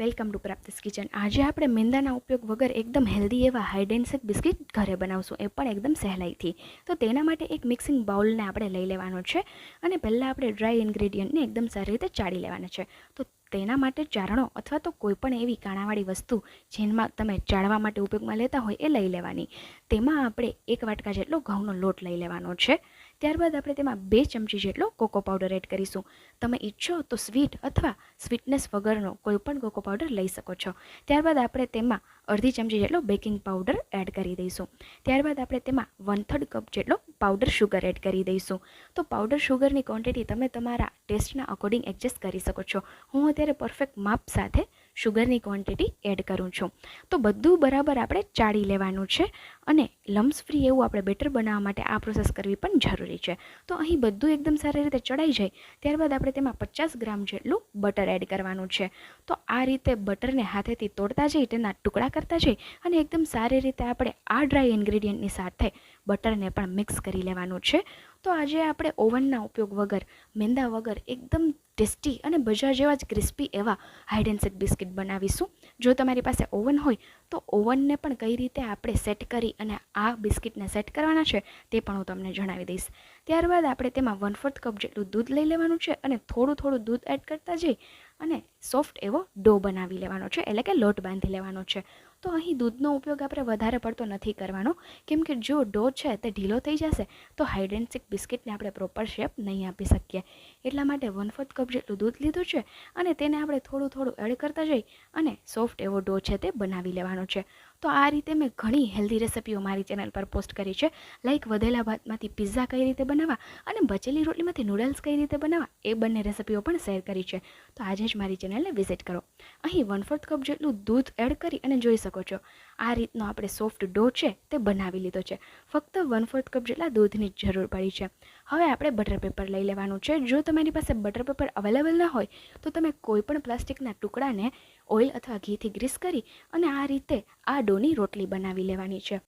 Welcome to પ્રાપ્તિસ kitchen. આજે આપણે મેંદાના ઉપયોગ વગર એકદમ હેલ્ધી એવા હાઇડેન્સેક બિસ્કિટ ઘરે બનાવશું. એ પણ એકદમ સહેલાઈથી. તો તેના માટે એક મિક્સિંગ બાઉલને આપણે લઈ લેવાનો છે અને પહેલાં આપણે ડ્રાય ઇન્ગ્રેડિયન્ટને એકદમ સારી રીતે ચાળી લેવાના છે. તો તેના માટે ચારણો અથવા તો કોઈ પણ એવી કાણાવાળી વસ્તુ જેમાં તમે ચાળવા માટે ઉપયોગમાં લેતા હોય એ લઈ લેવાની. તેમાં આપણે એક વાટકા જેટલો ઘઉંનો લોટ લઈ લેવાનો છે. ત્યારબાદ આપણે તેમાં બે ચમચી જેટલો કોકો પાવડર એડ કરીશું. તમે ઈચ્છો તો સ્વીટ અથવા સ્વીટનેસ વગરનો કોઈપણ કોકો પાવડર લઈ શકો છો. ત્યારબાદ આપણે તેમાં અડધી ચમચી જેટલો બેકિંગ પાવડર એડ કરી દઈશું. ત્યારબાદ આપણે તેમાં વન થર્ડ કપ જેટલો પાવડર શુગર એડ કરી દઈશું. તો પાવડર શુગરની ક્વોન્ટિટી તમે તમારા ટેસ્ટના અકોર્ડિંગ એડજસ્ટ કરી શકો છો. હું અત્યારે પરફેક્ટ માપ સાથે શુગરની ક્વોન્ટિટી એડ કરું છું. તો બધું બરાબર આપણે ચાળી લેવાનું છે અને લમ્સ ફ્રી એવું આપણે બેટર બનાવવા માટે આ પ્રોસેસ કરવી પણ જરૂરી છે. તો અહીં બધું એકદમ સારી રીતે ચડાઈ જાય, ત્યારબાદ આપણે તેમાં પચાસ ગ્રામ જેટલું બટર એડ કરવાનું છે. તો આ રીતે બટરને હાથેથી તોડતા જઈ તેના ટુકડા કરતા જઈ અને એકદમ સારી રીતે આપણે આ ડ્રાય ઇન્ગ્રીડિયન્ટની સાથે બટરને પણ મિક્સ કરી લેવાનું છે. તો આજે આપણે ઓવનના ઉપયોગ વગર, મેંદા વગર એકદમ ટેસ્ટી અને બજાર જેવા જ ક્રિસ્પી એવા હાઇડ એન્ડ સેક બિસ્કિટ બનાવીશું. જો તમારી પાસે ઓવન હોય, તો ઓવનને પણ કઈ રીતે આપણે સેટ કરી અને આ બિસ્કિટને સેટ કરવાના છે તે પણ હું તમને જણાવી દઈશ. ત્યારબાદ આપણે તેમાં વન ફોર્થ કપ જેટલું દૂધ લઈ લેવાનું છે અને થોડું થોડું દૂધ એડ કરતા જઈ અને સોફ્ટ એવો ડો બનાવી લેવાનો છે, એટલે કે લોટ બાંધી લેવાનો છે. તો અહીં દૂધનો ઉપયોગ આપણે વધારે પડતો નથી કરવાનો, કેમ કે જો ડો છે તે ઢીલો થઈ જશે, તો હાઇડ એન્ડ સિક બિસ્કિટને આપણે પ્રોપર શેપ નહીં આપી શકીએ. એટલા માટે વન ફોર્થ કપ જેટલું દૂધ લીધું છે અને તેને આપણે થોડું થોડું એડ કરતા જઈ અને સોફ્ટ એવો ડો છે તે બનાવી લેવાનો છે. તો આ રીતે મેં ઘણી હેલ્ધી રેસિપીઓ મારી ચેનલ પર પોસ્ટ કરી છે, લાઈક વધેલા ભાતમાંથી પિઝા કઈ રીતે બનાવવા અને બચેલી રોટલીમાંથી નૂડલ્સ કઈ રીતે બનાવવા એ બંને રેસિપીઓ પણ શેર કરી છે. તો આજે જ મારી ચેનલને વિઝિટ કરો. અહીં વન ફોર્થ કપ જેટલું દૂધ એડ કરી અને જોઈ શકો છો. આ રીતનો આપણે સોફ્ટ ડો છે તે બનાવી લીધો છે. ફક્ત વન ફોર્થ કપ જેટલા દૂધની જરૂર પડી છે. હવે આપણે બટર પેપર લઈ લેવાનું છે. જો તમારી પાસે બટર પેપર અવેલેબલ ના હોય, તો તમે કોઈપણ પ્લાસ્ટિકના ટુકડાને ઓઇલ અથવા ઘીથી ગ્રીસ કરી અને આ રીતે આ ડોની રોટલી બનાવી લેવાની છે.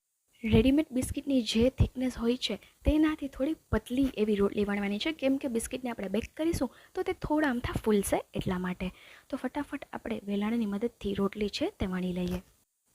રેડીમેડ બિસ્કિટની જે થિકનેસ હોય છે, તેનાથી થોડી પતલી એવી રોટલી વણવાની છે. કેમ કે બિસ્કિટને આપણે બેક કરીશું, તો તે થોડા અમથા ફૂલશે એટલા માટે. તો ફટાફટ આપણે વેલાણની મદદથી રોટલી છે તે વણી લઈએ.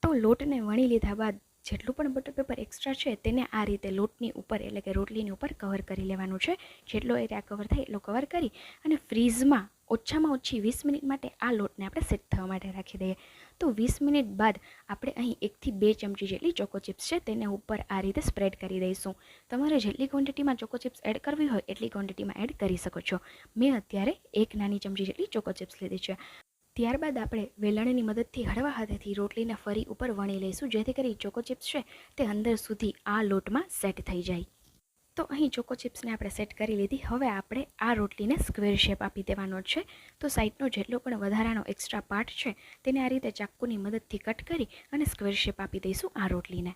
તો લોટને વણી લીધા બાદ જેટલું પણ બટર પેપર એક્સ્ટ્રા છે, તેને આ રીતે લોટની ઉપર એટલે કે રોટલીની ઉપર કવર કરી લેવાનું છે. જેટલો એરિયા કવર થાય એટલો કવર કરી અને ફ્રીઝમાં ઓછામાં ઓછી વીસ મિનિટ માટે આ લોટને આપણે સેટ થવા માટે રાખી દઈએ. તો વીસ મિનિટ બાદ આપણે અહીં એકથી બે ચમચી જેટલી ચોકો ચિપ્સ છે, તેને ઉપર આ રીતે સ્પ્રેડ કરી દઈશું. તમારે જેટલી ક્વોન્ટિટીમાં ચોકો ચિપ્સ એડ કરવી હોય, એટલી ક્વોન્ટિટીમાં એડ કરી શકો છો. મેં અત્યારે એક નાની ચમચી જેટલી ચોકો ચિપ્સ લીધી છે. ત્યારબાદ આપણે વેલણની મદદથી હળવા હાથેથી રોટલીને ફરી ઉપર વણી લઈશું, જેથી કરી ચોકો ચિપ્સ છે તે અંદર સુધી આ લોટમાં સેટ થઈ જાય. તો અહીં ચોકો ચિપ્સને આપણે સેટ કરી લીધી. હવે આપણે આ રોટલીને સ્ક્વેર શેપ આપી દેવાનો છે. તો સાઈડનો જેટલો પણ વધારાનો એક્સ્ટ્રા પાર્ટ છે, તેને આ રીતે ચાકુની મદદથી કટ કરી અને સ્ક્વેર શેપ આપી દઈશું આ રોટલીને.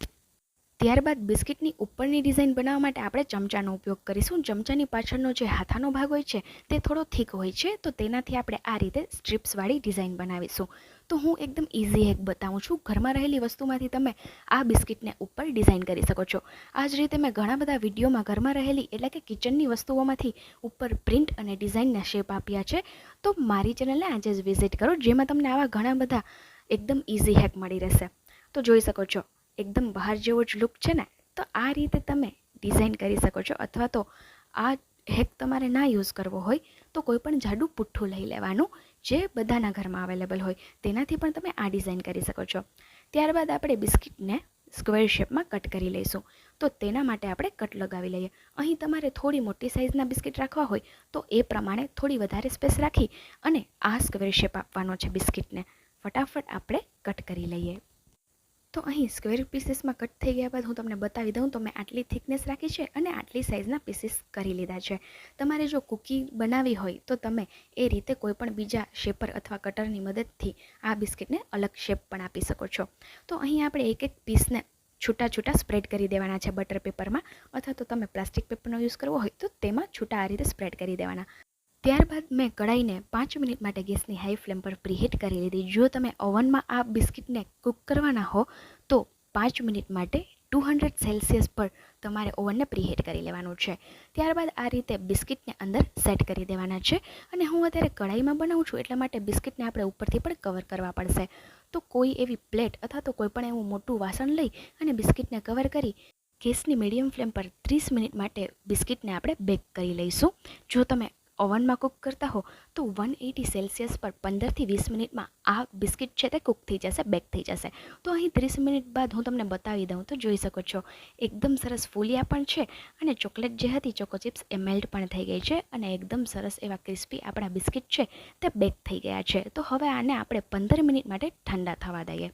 ત્યારબાદ બિસ્કિટની ઉપરની ડિઝાઇન બનાવવા માટે આપણે ચમચાનો ઉપયોગ કરીશું. ચમચાની પાછળનો જે હાથાનો ભાગ હોય છે, તે થોડો થીક હોય છે, તો તેનાથી આપણે આ રીતે સ્ટ્રીપ્સવાળી ડિઝાઇન બનાવીશું. તો હું એકદમ ઇઝી હેક બતાવું છું. ઘરમાં રહેલી વસ્તુમાંથી તમે આ બિસ્કિટને ઉપર ડિઝાઇન કરી શકો છો. આ જ રીતે મેં ઘણા બધા વિડીયોમાં ઘરમાં રહેલી એટલે કે કિચનની વસ્તુઓમાંથી ઉપર પ્રિન્ટ અને ડિઝાઇનના શેપ આપ્યા છે. તો મારી ચેનલને આજે જ વિઝિટ કરો, જેમાં તમને આવા ઘણા બધા એકદમ ઇઝી હેક મળી રહેશે. તો જોઈ શકો છો, એકદમ બહાર જેવો જ લુક છે ને? તો આ રીતે તમે ડિઝાઇન કરી શકો છો અથવા તો આ હેક તમારે ના યુઝ કરવો હોય તો કોઈ પણ જાડું પુઠ્ઠું લઈ લેવાનું જે બધાના ઘરમાં અવેલેબલ હોય. તેનાથી પણ તમે આ ડિઝાઇન કરી શકો છો. ત્યારબાદ આપણે બિસ્કિટને સ્ક્વેર શેપમાં કટ કરી લઈશું. તો તેના માટે આપણે કટ લગાવી લઈએ. અહીં તમારે થોડી મોટી સાઇઝના બિસ્કિટ રાખવા હોય તો એ પ્રમાણે થોડી વધારે સ્પેસ રાખી અને આ સ્ક્વેર શેપ આપવાનો છે બિસ્કિટને. ફટાફટ આપણે કટ કરી લઈએ. તો અહીં સ્ક્વેર પીસીસમાં કટ થઈ ગયા બાદ હું તમને બતાવી દઉં. તો મેં આટલી થિકનેસ રાખી છે અને આટલી સાઇઝના પીસીસ કરી લીધા છે. તમારે જો કૂકી બનાવી હોય તો તમે એ રીતે કોઈપણ બીજા શેપર અથવા કટરની મદદથી આ બિસ્કિટને અલગ શેપ પણ આપી શકો છો. તો અહીં આપણે એક એક પીસને છૂટા છૂટા સ્પ્રેડ કરી દેવાના છે બટર પેપરમાં અથવા તો તમે પ્લાસ્ટિક પેપરનો યુઝ કરવો હોય તો તેમાં છૂટા આ રીતે સ્પ્રેડ કરી દેવાના. ત્યારબાદ મેં કઢાઈને પાંચ મિનિટ માટે ગેસની હાઈ ફ્લેમ પર પ્રીહીટ કરી લીધી. જો તમે ઓવનમાં આ બિસ્કિટને કૂક કરવાના હો, તો પાંચ મિનિટ માટે ટુ હંડ્રેડ સેલ્સિયસ પર તમારે ઓવનને પ્રીહીટ કરી લેવાનું છે. ત્યારબાદ આ રીતે બિસ્કિટને અંદર સેટ કરી દેવાના છે અને હું અત્યારે કઢાઈમાં બનાવું છું એટલા માટે બિસ્કિટને આપણે ઉપરથી પણ કવર કરવા પડશે. તો કોઈ એવી પ્લેટ અથવા તો કોઈ પણ એવું મોટું વાસણ લઈ અને બિસ્કિટને કવર કરી ગેસની મીડિયમ ફ્લેમ પર ત્રીસ મિનિટ માટે બિસ્કિટને આપણે બેક કરી લઈશું. જો તમે ઓવનમાં કૂક કરતા હો, તો વન એટી સેલ્સિયસ પર પંદરથી વીસ મિનિટમાં આ બિસ્કિટ છે તે કૂક થઈ જશે, બેક થઈ જશે. તો અહીં ત્રીસ મિનિટ બાદ હું તમને બતાવી દઉં, તો જોઈ શકો છો. એકદમ સરસ ફૂલિયા પણ છે અને ચોકલેટ જે હતી, ચોકો ચિપ્સ, એ મેલ્ટ પણ થઈ ગઈ છે અને એકદમ સરસ એવા ક્રિસ્પી આપણા બિસ્કિટ છે તે બેક થઈ ગયા છે. તો હવે આને આપણે પંદર મિનિટ માટે ઠંડા થવા દઈએ.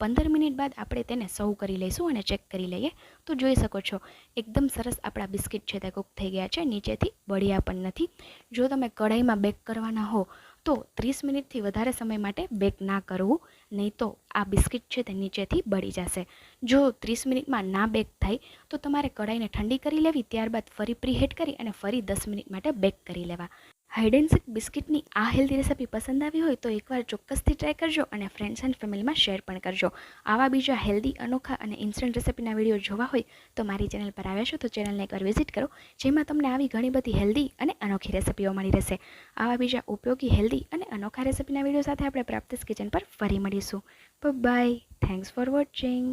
પંદર મિનિટ બાદ આપણે તેને સર્વ કરી લઈશું અને ચેક કરી લઈએ. તો જોઈ શકો છો, એકદમ સરસ આપણા બિસ્કિટ છે તે કૂક થઈ ગયા છે, નીચેથી બળ્યા પણ નથી. જો તમે કઢાઈમાં બેક કરવાના હો, તો ત્રીસ મિનિટથી વધારે સમય માટે બેક ના કરવું, નહીં તો આ બિસ્કિટ છે તે નીચેથી બળી જશે. જો ત્રીસ મિનિટમાં ના બેક થાય, તો તમારે કઢાઈને ઠંડી કરી લેવી, ત્યારબાદ ફરી પ્રીહેટ કરી અને ફરી દસ મિનિટ માટે બેક કરી લેવા. હાઇડેન્સિક બિસ્કિટની આ હેલ્ધી રેસિપી પસંદ આવી હોય તો એકવાર ચોક્કસથી ટ્રાય કરજો અને ફ્રેન્ડ્સ એન્ડ ફેમિલીમાં શેર પણ કરજો. આવા બીજા હેલ્ધી અનોખા અને ઇન્સ્ટન્ટ રેસિપીના વીડિયો જોવા હોય તો મારી ચેનલ પર આવ્યા છો તો ચેનલને એકવાર વિઝિટ કરો, જેમાં તમને આવી ઘણી બધી હેલ્ધી અને અનોખી રેસિપીઓ મળી રહેશે. આવા બીજા ઉપયોગી હેલ્ધી અને અનોખા રેસિપીના વીડિયો સાથે આપણે પ્રાપ્તિસ કિચન પર ફરી મળીશું. By thanks for watching